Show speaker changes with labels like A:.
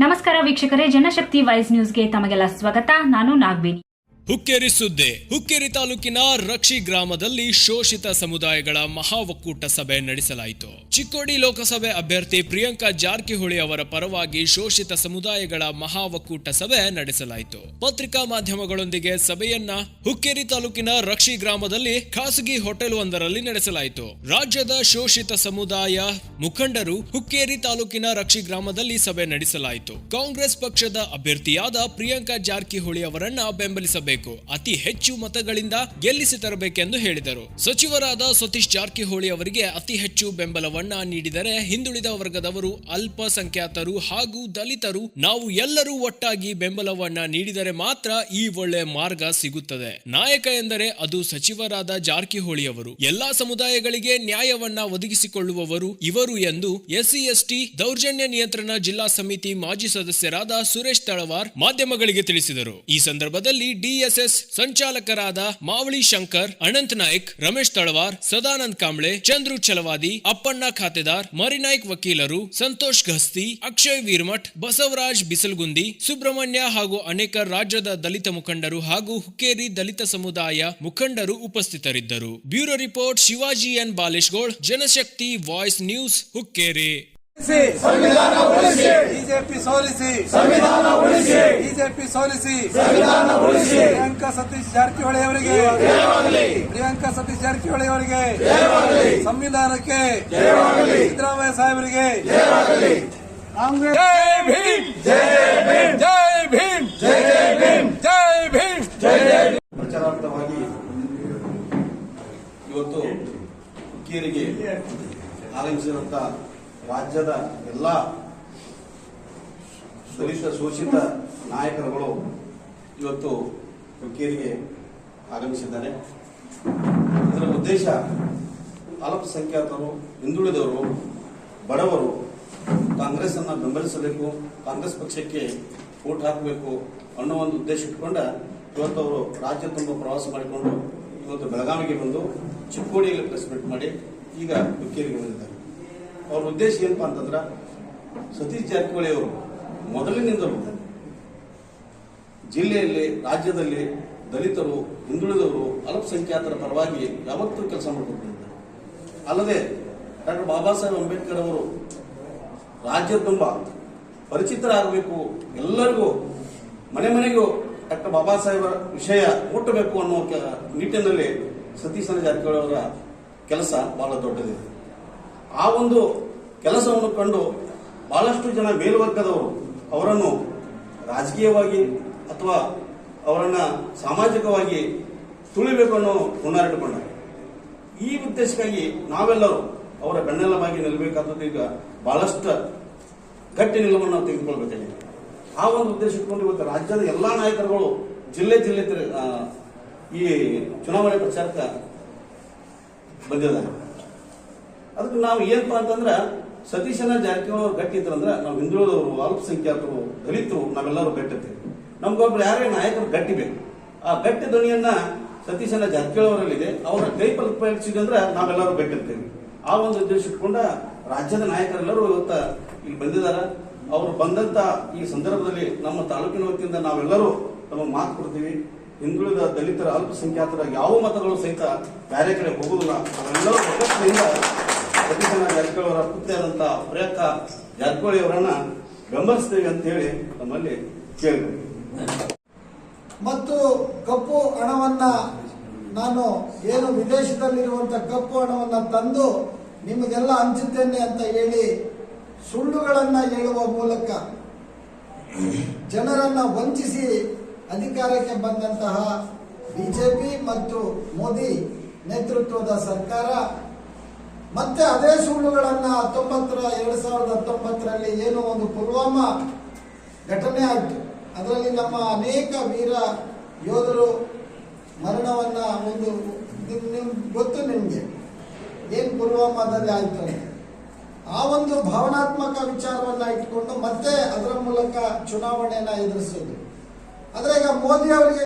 A: ನಮಸ್ಕಾರ ವೀಕ್ಷಕರೇ ಜನಶಕ್ತಿ ವೈಸ್ ನ್ಯೂಸ್ಗೆ ತಮಗೆಲ್ಲ ಸ್ವಾಗತ. ನಾನು ನಾಗವೇಣಿ
B: ಹುಕ್ಕೇರಿ ಸುದ್ದಿ ಹುಕ್ಕೇರಿ ತಾಲೂಕಿನ ರಕ್ಷಿ ಗ್ರಾಮದಲ್ಲಿ ಶೋಷಿತ ಸಮುದಾಯಗಳ ಮಹಾ ಒಕ್ಕೂಟ ಸಭೆ ನಡೆಸಲಾಯಿತು. ಚಿಕ್ಕೋಡಿ ಲೋಕಸಭೆ ಅಭ್ಯರ್ಥಿ ಪ್ರಿಯಾಂಕಾ ಜಾರಕಿಹೊಳಿ ಅವರ ಪರವಾಗಿ ಶೋಷಿತ ಸಮುದಾಯಗಳ ಮಹಾ ಒಕ್ಕೂಟ ಸಭೆ ನಡೆಸಲಾಯಿತು. ಪತ್ರಿಕಾ ಮಾಧ್ಯಮಗಳೊಂದಿಗೆ ಸಭೆಯನ್ನ ಹುಕ್ಕೇರಿ ತಾಲೂಕಿನ ರಕ್ಷಿ ಗ್ರಾಮದಲ್ಲಿ ಖಾಸಗಿ ಹೋಟೆಲ್ ಒಂದರಲ್ಲಿ ನಡೆಸಲಾಯಿತು. ರಾಜ್ಯದ ಶೋಷಿತ ಸಮುದಾಯ ಮುಖಂಡರು ಹುಕ್ಕೇರಿ ತಾಲೂಕಿನ ರಕ್ಷಿ ಗ್ರಾಮದಲ್ಲಿ ಸಭೆ ನಡೆಸಲಾಯಿತು. ಕಾಂಗ್ರೆಸ್ ಪಕ್ಷದ ಅಭ್ಯರ್ಥಿಯಾದ ಪ್ರಿಯಾಂಕಾ ಜಾರಕಿಹೊಳಿ ಅವರನ್ನ ಬೆಂಬಲಿಸಬೇಕು. ಅತಿ ಹೆಚ್ಚು ಮತಗಳಿಂದ ಗೆಲ್ಲಿಸಿ ತರಬೇಕೆಂದು ಹೇಳಿದರು. ಸಚಿವರಾದ ಸತೀಶ್ ಜಾರಕಿಹೊಳಿ ಅವರಿಗೆ ಅತಿ ಹೆಚ್ಚು ಬೆಂಬಲವನ್ನ ನೀಡಿದರೆ ಹಿಂದುಳಿದ ವರ್ಗದವರು ಅಲ್ಪಸಂಖ್ಯಾತರು ಹಾಗೂ ದಲಿತರು ನಾವು ಎಲ್ಲರೂ ಒಟ್ಟಾಗಿ ಬೆಂಬಲವನ್ನ ನೀಡಿದರೆ ಮಾತ್ರ ಈ ಒಳ್ಳೆ ಮಾರ್ಗ ಸಿಗುತ್ತದೆ. ನಾಯಕ ಎಂದರೆ ಅದು ಸಚಿವರಾದ ಜಾರಕಿಹೊಳಿ ಅವರು. ಎಲ್ಲಾ ಸಮುದಾಯಗಳಿಗೆ ನ್ಯಾಯವನ್ನ ಒದಗಿಸಿಕೊಳ್ಳುವವರು ಇವರು ಎಂದು ಎಸ್ಸಿ ಎಸ್ಟಿ ದೌರ್ಜನ್ಯ ನಿಯಂತ್ರಣ ಜಿಲ್ಲಾ ಸಮಿತಿ ಮಾಜಿ ಸದಸ್ಯರಾದ ಸುರೇಶ್ ತಳವಾರ್ ಮಾಧ್ಯಮಗಳಿಗೆ ತಿಳಿಸಿದರು. ಈ ಸಂದರ್ಭದಲ್ಲಿ ಡಿಎಸ್ಎಸ್ ಸಂಚಾಲಕರಾದ ಮಾವಳಿ ಶಂಕರ್, ಅನಂತ್ ನಾಯ್ಕ್, ರಮೇಶ್ ತಳವಾರ್, ಸದಾನಂದ್ ಕಾಂಬ್ಳೆ, ಚಂದ್ರು ಛಲವಾದಿ, ಅಪ್ಪಣ್ಣ ಖಾತೆದಾರ್ ಮರಿನಾಯ್ಕ್ ವಕೀಲರು, ಸಂತೋಷ್ ಗಸ್ತಿ, ಅಕ್ಷಯ್ ವೀರ್ಮಠ್, ಬಸವರಾಜ್ ಬಿಸಲ್ಗುಂದಿ, ಸುಬ್ರಹ್ಮಣ್ಯ ಹಾಗೂ ಅನೇಕ ರಾಜ್ಯದ ದಲಿತ ಮುಖಂಡರು ಹಾಗೂ ಹುಕ್ಕೇರಿ ದಲಿತ ಸಮುದಾಯ ಮುಖಂಡರು ಉಪಸ್ಥಿತರಿದ್ದರು. Bureau report Shivaji N. Baleshgol, Janashakti voice news Hukkeri.
C: ಸಂವಿಧಾನ ಉಳಿಸಿ. ಬಿಜೆಪಿ ಸೋಲಿಸಿ. ಸಂವಿಧಾನ ಉಳಿಸಿ. ಬಿಜೆಪಿ ಸೋಲಿಸಿ. ಸಂವಿಧಾನ ಉಳಿಸಿ. ಪ್ರಿಯಾಂಕಾ ಸತೀಶ್ ಜಾರಕಿಹೊಳಿ ಅವರಿಗೆ. ಪ್ರಿಯಾಂಕಾ ಸತೀಶ್ ಜಾರಕಿಹೊಳಿ ಅವರಿಗೆ. ಸಂವಿಧಾನಕ್ಕೆ. ಸಿದ್ದರಾಮಯ್ಯ ಸಾಹೇಬರಿಗೆ. ಕಾಂಗ್ರೆಸ್. ಜೈ ಭೀಮ್. ಜೈ ಭೀಮ್. ಜೈ ಭೀಮ್. ಜೈ ಭೀಮ್. ಜೈ ಭೀಮ್.
D: ಪ್ರಚಾರಾರ್ಥವಾಗಿ ಇವತ್ತು ಹುಕ್ಕೇರಿಗೆ ಆಗಮಿಸಿದಂತ ರಾಜ್ಯದ ಎಲ್ಲ ದಲಿತ ಶೋಷಿತ ನಾಯಕರುಗಳು ಇವತ್ತು ಹುಕ್ಕೇರಿಗೆ ಆಗಮಿಸಿದ್ದಾರೆ. ಇದರ ಉದ್ದೇಶ ಅಲ್ಪಸಂಖ್ಯಾತರು, ಹಿಂದುಳಿದವರು, ಬಡವರು ಕಾಂಗ್ರೆಸ್ ಅನ್ನ ಬೆಂಬಲಿಸಬೇಕು, ಕಾಂಗ್ರೆಸ್ ಪಕ್ಷಕ್ಕೆ ಓಟ್ ಹಾಕಬೇಕು ಅನ್ನೋ ಒಂದು ಉದ್ದೇಶ ಇಟ್ಕೊಂಡ ಇವತ್ತು ಅವರು ರಾಜ್ಯ ತುಂಬ ಪ್ರವಾಸ ಮಾಡಿಕೊಂಡು ಇವತ್ತು ಬೆಳಗಾವಿಗೆ ಬಂದು ಚಿಕ್ಕೋಡಿಯಲ್ಲಿ ಪ್ರೆಸ್ ಮೀಟ್ ಮಾಡಿ ಈಗ ಹುಕ್ಕೇರಿಗೆ ಬಂದಿದ್ದಾರೆ. ಅವ್ರ ಉದ್ದೇಶ ಏನಪ್ಪಾ ಅಂತಂದ್ರ ಸತೀಶ್ ಜಾರಕಿಹೊಳಿ ಅವರು ಮೊದಲಿನಿಂದಲೂ ಜಿಲ್ಲೆಯಲ್ಲಿ, ರಾಜ್ಯದಲ್ಲಿ ದಲಿತರು, ಹಿಂದುಳಿದವರು ಅಲ್ಪಸಂಖ್ಯಾತರ ಪರವಾಗಿ ಯಾವತ್ತೂ ಕೆಲಸ ಮಾಡಿಕೊಂಡಿದ್ದಾರೆ ಅಲ್ಲದೆ ಡಾಕ್ಟರ್ ಬಾಬಾ ಸಾಹೇಬ್ ಅಂಬೇಡ್ಕರ್ ಅವರು ರಾಜ್ಯ ತುಂಬ ಪರಿಚಿತರಾಗಬೇಕು, ಎಲ್ಲರಿಗೂ, ಮನೆ ಮನೆಗೂ ಡಾಕ್ಟರ್ ಬಾಬಾ ಸಾಹೇಬರ ವಿಷಯ ಮುಟ್ಟಬೇಕು ಅನ್ನೋ ನಿಟ್ಟಿನಲ್ಲಿ ಸತೀಶನ ಜಾರಕಿಹೊಳಿ ಅವರ ಕೆಲಸ ಬಹಳ ದೊಡ್ಡದಿದೆ. ಆ ಒಂದು ಕೆಲಸವನ್ನು ಕಂಡು ಬಹಳಷ್ಟು ಜನ ಮೇಲ್ವರ್ಗದವರು ಅವರನ್ನು ರಾಜಕೀಯವಾಗಿ ಅಥವಾ ಅವರನ್ನ ಸಾಮಾಜಿಕವಾಗಿ ತುಳಿಬೇಕು ಅನ್ನೋ ಹುನ್ನಾರಿಟ್ಟುಕೊಂಡ ಈ ಉದ್ದೇಶಕ್ಕಾಗಿ ನಾವೆಲ್ಲರೂ ಅವರ ಬೆನ್ನೆಲುಬಾಗಿ ನಿಲ್ಲಬೇಕಾದದ್ದು ಈಗ ಬಹಳಷ್ಟು ಗಟ್ಟಿ ನಿಲುವನ್ನು ನಾವು ತೆಗೆದುಕೊಳ್ಬೇಕಾಗಿದೆ. ಆ ಒಂದು ಉದ್ದೇಶ ಇಟ್ಕೊಂಡು ಇವತ್ತು ರಾಜ್ಯದ ಎಲ್ಲಾ ನಾಯಕರುಗಳು ಜಿಲ್ಲೆ ಜಿಲ್ಲೆ ಈ ಚುನಾವಣೆ ಪ್ರಚಾರಕ್ಕೆ ಬಂದಿದ್ದಾರೆ. ಅದಕ್ಕೆ ನಾವು ಏನಪ್ಪಾ ಅಂತಂದ್ರೆ ಸತೀಶನ ಜಾರಕಿಹೊಳಿ ಅವ್ರು ಅಂದ್ರೆ ನಾವು ಹಿಂದುಳಿದವರು ಅಲ್ಪಸಂಖ್ಯಾತರು, ದಲಿತರು, ನಾವೆಲ್ಲರೂ ಗಟ್ಟಿರ್ತೀವಿ. ನಮ್ಗೊಬ್ರು ಯಾರೇ ನಾಯಕರು ಗಟ್ಟಿ ಬೇಕು. ಆ ಗಟ್ಟಿ ಧ್ವನಿಯನ್ನ ಸತೀಶನ ಜಾರಕಿಹೊಳಿ ಅವರಲ್ಲಿದೆ ಅವರ ಕೈ ಪಲ್ಪಿಸಿದ್ರೆ ನಾವೆಲ್ಲರೂ ಗಟ್ಟಿರ್ತೀವಿ. ಆ ಒಂದು ಉದ್ದೇಶ ಇಟ್ಕೊಂಡ ರಾಜ್ಯದ ನಾಯಕರೆಲ್ಲರೂ ಇವತ್ತ ಇಲ್ಲಿ ಬಂದಿದ್ದಾರೆ. ಅವರು ಬಂದಂತ ಈ ಸಂದರ್ಭದಲ್ಲಿ ನಮ್ಮ ತಾಲೂಕಿನ ವತಿಯಿಂದ ನಾವೆಲ್ಲರೂ ನಮ್ಮ ಮಾತು ಕೊಡ್ತೀವಿ. ಹಿಂದುಳಿದ ದಲಿತರ, ಅಲ್ಪಸಂಖ್ಯಾತರ ಯಾವ ಮತಗಳು ಸಹಿತ ಬೇರೆ ಕಡೆ ಹೋಗುದಿಲ್ಲ ಅವರೆಲ್ಲರೂ ಸತೀಶನ ಜಾರಕಿಹೊಳಿ ಅವರ ಪುತ್ರಿಯಾದಂತ ಪ್ರಿಯಾಂಕಾ ಜಾರಕಿಹೊಳಿ ಅವರನ್ನ ಅಂತ ಹೇಳಿ ನಮ್ಮಲ್ಲಿ ಕೇಳಿ
E: ಮತ್ತು ಕಪ್ಪು ಹಣವನ್ನ ನಾನು ಏನು ವಿದೇಶದಲ್ಲಿರುವಂಥ ಕಪ್ಪು ಹಣವನ್ನ ತಂದು ನಿಮಗೆಲ್ಲ ಹಂಚುತ್ತೇನೆ ಅಂತ ಹೇಳಿ ಸುಳ್ಳುಗಳನ್ನ ಹೇಳುವ ಮೂಲಕ ಜನರನ್ನ ವಂಚಿಸಿ ಅಧಿಕಾರಕ್ಕೆ ಬಂದಂತಹ ಬಿಜೆಪಿ ಮತ್ತು ಮೋದಿ ನೇತೃತ್ವದ ಸರ್ಕಾರ ಮತ್ತೆ ಅದೇ ಸುಳ್ಳುಗಳನ್ನ ಹತ್ತೊಂಬತ್ತರ, ಎರಡ್ ಸಾವಿರದ ಹತ್ತೊಂಬತ್ತರಲ್ಲಿ ಏನು ಒಂದು ಪುಲ್ವಾಮಾ ಘಟನೆ ಆಯಿತು. ಅದರಲ್ಲಿ ನಮ್ಮ ಅನೇಕ ವೀರ ಯೋಧರು ಮರಣವನ್ನ ಒಂದು ಗೊತ್ತು ನಿಮಗೆ. ಏನ್ ಪುಲ್ವಾಮಾದಲ್ಲಿ ಆಯ್ತು ಆ ಒಂದು ಭಾವನಾತ್ಮಕ ವಿಚಾರವನ್ನ ಇಟ್ಕೊಂಡು ಮತ್ತೆ ಅದರ ಮೂಲಕ ಚುನಾವಣೆಯನ್ನ ಎದುರಿಸೋದು. ಆದ್ರೆ ಈಗ ಮೋದಿ ಅವರಿಗೆ